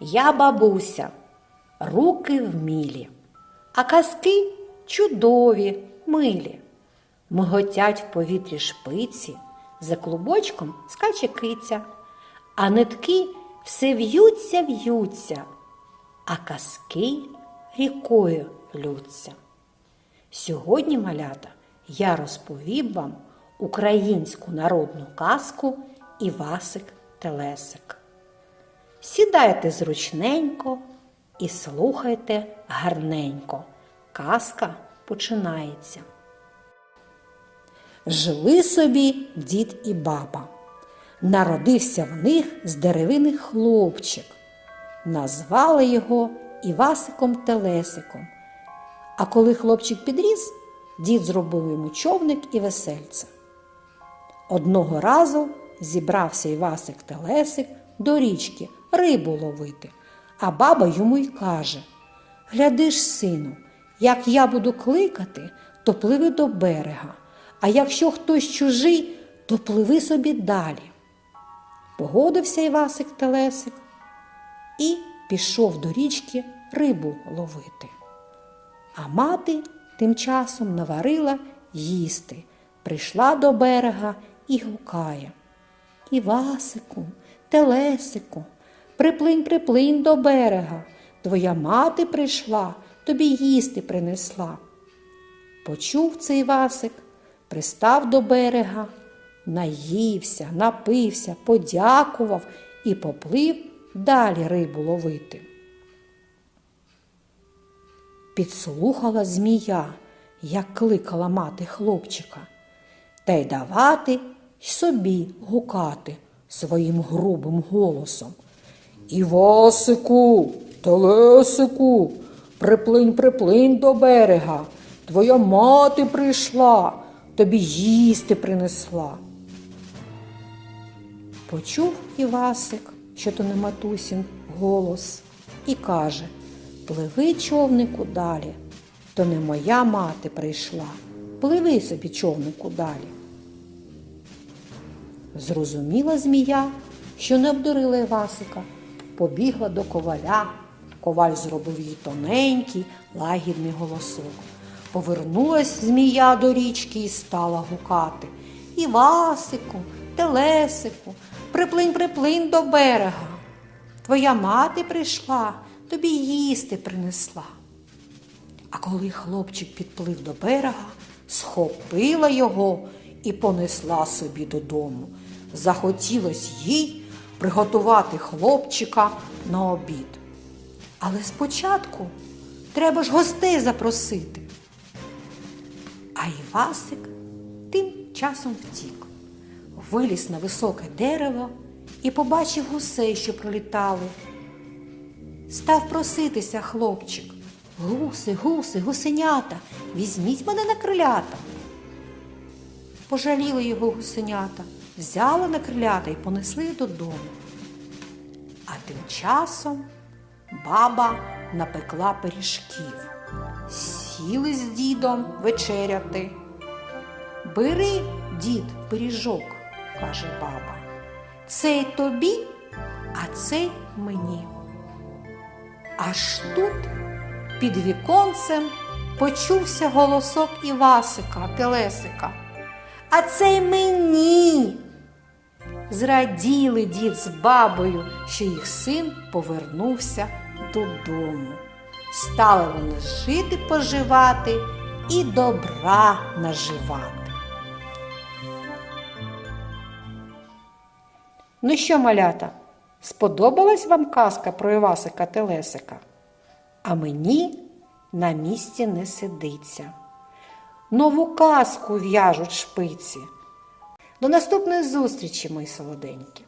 Я бабуся, руки вмілі, а казки чудові, милі. Миготять в повітрі шпиці, за клубочком скаче киця, а нитки все в'ються, в'ються, а казки рікою лються. Сьогодні, малята, я розповім вам українську народну казку Івасик Телесик. Сідайте зручненько і слухайте гарненько. Казка починається. Жили собі дід і баба. Народився в них з деревини хлопчик. Назвали його Івасиком Телесиком. А коли хлопчик підріс, дід зробив йому човник і весельце. Одного разу зібрався Івасик Телесик до річки рибу ловити, а баба йому й каже Гляди ж, сину, як я буду кликати, то пливи до берега, а якщо хтось чужий, то пливи собі далі. Погодився Івасик Телесик і пішов до річки рибу ловити. А мати тим часом наварила їсти, прийшла до берега і гукає. Івасику, Телесику, приплинь, приплинь до берега. Твоя мати прийшла, тобі їсти принесла. Почув цей Івасик, пристав до берега, наївся, напився, подякував і поплив далі рибу ловити. Підслухала змія, як кликала мати хлопчика, та й давати й собі гукати своїм грубим голосом. Івасику, телесику, приплинь, приплинь до берега. Твоя мати прийшла, тобі їсти принесла. Почув Івасик, що то не матусін голос, і каже Пливи, човнику, далі, то не моя мати прийшла. Пливи собі, човнику, далі. Зрозуміла змія, що не обдурила Івасика, побігла до коваля. Коваль зробив їй тоненький, лагідний голосок. Повернулась змія до річки і стала гукати Івасику, Телесику, приплинь, приплинь до берега. Твоя мати прийшла, тобі їсти принесла. А коли хлопчик підплив до берега, схопила його і понесла собі додому. Захотілось їй приготувати хлопчика на обід. Але спочатку треба ж гостей запросити. А Івасик тим часом втік, виліз на високе дерево і побачив гусей, що пролітали. Став проситися хлопчик. Гуси, гуси, гусенята, візьміть мене на крилята. Пожаліли його гусенята, взяли на крилята і понесли додому. А тим часом баба напекла пиріжків, сіли з дідом вечеряти. Бери, дід, пиріжок, каже баба. Цей тобі, а цей мені. Аж тут під віконцем почувся голосок Івасика, Телесика. А цей мені. Зраділи дід з бабою, що їх син повернувся додому. Стали вони жити, поживати і добра наживати. Ну що, малята, сподобалась вам казка про Івасика Телесика? А мені на місці не сидиться. Нову казку в'яжуть шпиці. До наступної зустрічі, мої солоденькі!